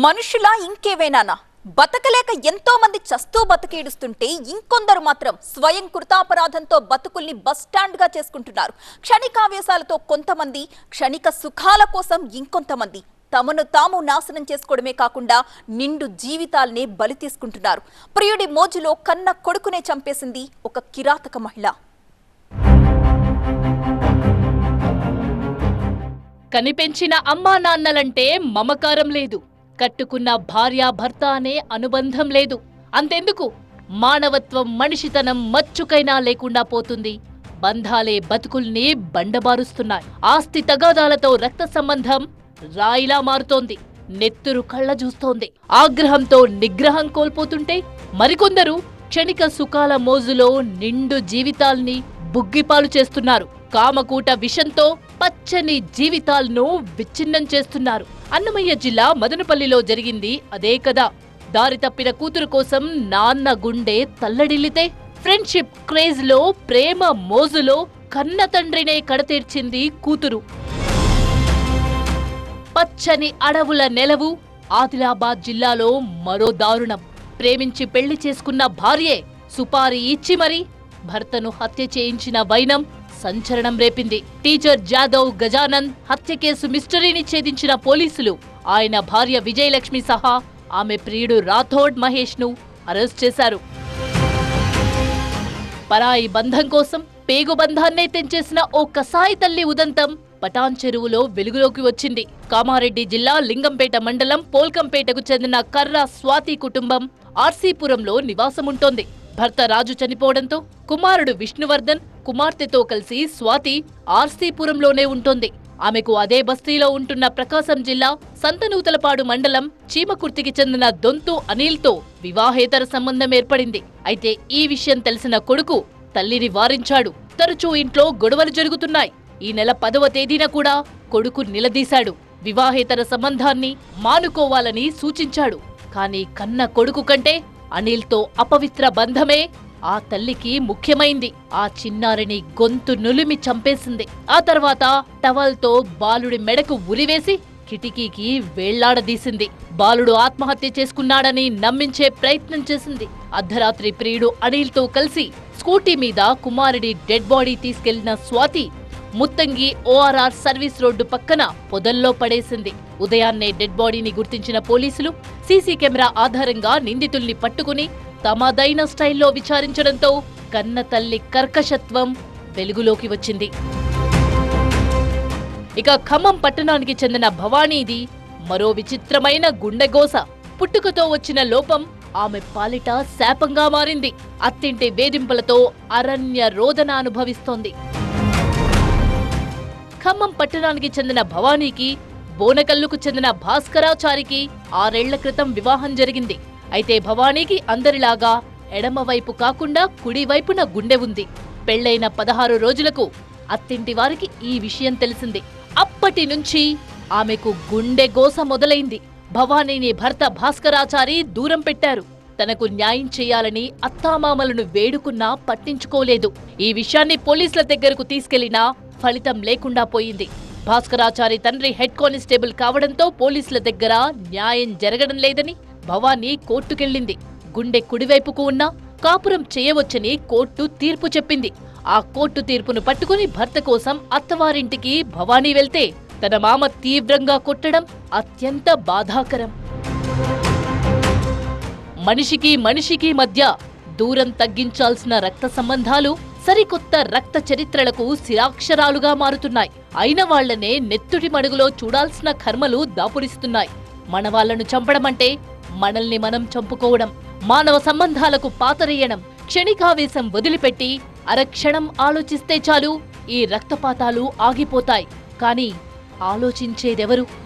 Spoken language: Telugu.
మనుషులా ఇంకేవేనానా? బతకలేక ఎంతో మంది చస్తూ బతికేడుస్తుంటే ఇంకొందరు మాత్రం స్వయం కృతాపరాధంతో బతుకుల్ని బస్టాండ్గా చేసుకుంటున్నారు. క్షణికావేశాలతో కొంతమంది క్షణిక సుఖాల కోసం ఇంకొంతమంది. తమను తాము నాశనం చేసుకోవడమే కాకుండా నిండు జీవితాల్ని బలి తీసుకుంటున్నారు. ప్రియుడి మోజులో కన్న కొడుకునే చంపేసింది ఒక కిరాతక మహిళ. కనిపెంచిన అమ్మా నాన్నలంటే మమకారం లేదు. కట్టుకున్న భార్యాభర్త అనే అనుబంధం లేదు. అంతెందుకు? మానవత్వం మనిషితనం మచ్చుకైనా లేకుండా పోతుంది. బంధాలే బతుకుల్ని బండబారుస్తున్నాయి. ఆస్తి తగాదాలతో రక్త సంబంధం రాయిలా మారుతోంది. నెత్తురు కళ్ళ చూస్తోంది. ఆగ్రహంతో నిగ్రహం కోల్పోతుంటే మరికొందరు క్షణిక సుఖాల మోజులో నిండు జీవితాల్ని బుగ్గిపాలు చేస్తున్నారు. కామకూట విషంతో పచ్చని జీవితాలను విచ్ఛిన్నం చేస్తున్నారు. అన్నమయ్య జిల్లా మదనపల్లిలో జరిగింది అదే కదా దారి తప్పిన కూతురు కోసం నాన్న గుండె తల్లడిల్లితే ఫ్రెండ్షిప్ క్రేజ్లో ప్రేమ మోజులో కన్న తండ్రినే కడతీర్చింది కూతురు. పచ్చని అడవుల నెలవు ఆదిలాబాద్ జిల్లాలో మరో దారుణం. ప్రేమించి పెళ్ళి చేసుకున్న భార్యే సుపారీ ఇచ్చి మరి భర్తను హత్య చేయించిన వైనం సంచలనం రేపింది. టీచర్ జాదవ్ గజానంద్ హత్య కేసు మిస్టరీని ఛేదించిన పోలీసులు. ఆయన భార్య విజయలక్ష్మి సహా ఆమె ప్రియుడు రాథోడ్ మహేష్ను అరెస్ట్ చేశారు. పరాయి బంధం కోసం పేగు బంధాన్నే తెంచేసిన ఓ కసాయి తల్లి ఉదంతం పటాన్ చెరువులో వెలుగులోకి వచ్చింది. కామారెడ్డి జిల్లా లింగంపేట మండలం పోల్కంపేటకు చెందిన కర్రా స్వాతి కుటుంబం ఆర్సీపురంలో నివాసముంటోంది. భర్త రాజు చనిపోవడంతో కుమారుడు విష్ణువర్ధన్ కుమార్తెతో కలిసి స్వాతి ఆర్సీపురంలోనే ఉంటుంది. ఆమెకు అదే బస్తీలో ఉంటున్న ప్రకాశం జిల్లా సంతనూతలపాడు మండలం చీమకుర్తికి చెందిన దొంతు అనిల్తో వివాహేతర సంబంధం ఏర్పడింది. అయితే ఈ విషయం తెలిసిన కొడుకు తల్లిని వారించాడు. తరచూ ఇంట్లో గొడవలు జరుగుతున్నాయి. ఈ నెల పదవ తేదీన కూడా కొడుకు నిలదీశాడు. వివాహేతర సంబంధాన్ని మానుకోవాలని సూచించాడు. కానీ కన్న కొడుకు కంటే అనిల్తో అపవిత్ర బంధమే ఆ తల్లికి ముఖ్యమైంది. ఆ చిన్నారిని గొంతు నులిమి చంపేసింది. ఆ తర్వాత టవల్తో బాలుడి మెడకు ఉరివేసి కిటికీకి వేళ్ళాడదీసింది. బాలుడు ఆత్మహత్య చేసుకున్నాడని నమ్మించే ప్రయత్నం చేసింది. అర్ధరాత్రి ప్రియుడు అనిల్తో కలిసి స్కూటీ మీద కుమారుడి డెడ్ బాడీ తీసుకెళ్ళిన Swathi Muthangi ORR service road పక్కన పొదల్లో పడేసింది. ఉదయాన్నే డెడ్ బాడీని గుర్తించిన పోలీసులు సీసీ కెమెరా ఆధారంగా నిందితుల్ని పట్టుకుని తమదైన స్టైల్లో విచారించడంతో కన్న తల్లి కర్కశత్వం వెలుగులోకి వచ్చింది. ఇక ఖమ్మం పట్టణానికి చెందిన భవానీది మరో విచిత్రమైన గుండెగోస. పుట్టుకతో వచ్చిన లోపం ఆమె పాలిట శాపంగా మారింది. అత్తింటి వేధింపులతో అరణ్య రోదన అనుభవిస్తోంది. ఖమ్మం పట్టణానికి చెందిన భవానీకి బోనకల్లుకు చెందిన భాస్కరాచారికి ఆరేళ్ళ క్రితం వివాహం జరిగింది. అయితే భవానీకి అందరిలాగా ఎడమవైపు కాకుండా కుడివైపున గుండె ఉంది. పెళ్ళైన పదహారు రోజులకు అత్తింటి వారికి ఈ విషయం తెలిసింది. అప్పటి నుంచి ఆమెకు గుండె గోస మొదలైంది. భవానీని భర్త భాస్కరాచారి దూరం పెట్టారు. తనకు న్యాయం చేయాలని అత్తామామలను వేడుకున్నా పట్టించుకోలేదు. ఈ విషయాన్ని పోలీసుల దగ్గరకు తీసుకెళ్ళినా ఫలితం లేకుండా పోయింది. భాస్కరాచారి తండ్రి హెడ్ కానిస్టేబుల్ కావడంతో పోలీసుల దగ్గర న్యాయం జరగడం లేదని భవానీ కోర్టుకెళ్ళింది. గుండె కుడివైపుకు ఉన్నా కాపురం చేయవచ్చని కోర్టు తీర్పు చెప్పింది. ఆ కోర్టు తీర్పును పట్టుకుని భర్త కోసం అత్తవారింటికి భవానీ వెళ్తే తన మామ తీవ్రంగా కొట్టడం అత్యంత బాధాకరం. మనిషికి మనిషికి మధ్య దూరం తగ్గించాల్సిన రక్త సంబంధాలు సరికొత్త రక్త చరిత్రలకు శిరాక్షరాలుగా మారుతున్నాయి. అయిన వాళ్ళనే నెత్తుటి మడుగులో చూడాల్సిన కర్మలు దాపురిస్తున్నాయి మనవాళ్ళను చంపడమంటే మనల్ని మనం చంపుకోవడం మానవ సంబంధాలకు పాతరేయడం క్షణికావేశం వదిలిపెట్టి అరక్షణం ఆలోచిస్తే చాలు ఈ రక్తపాతాలు ఆగిపోతాయి. కానీ ఆలోచించేదెవరు?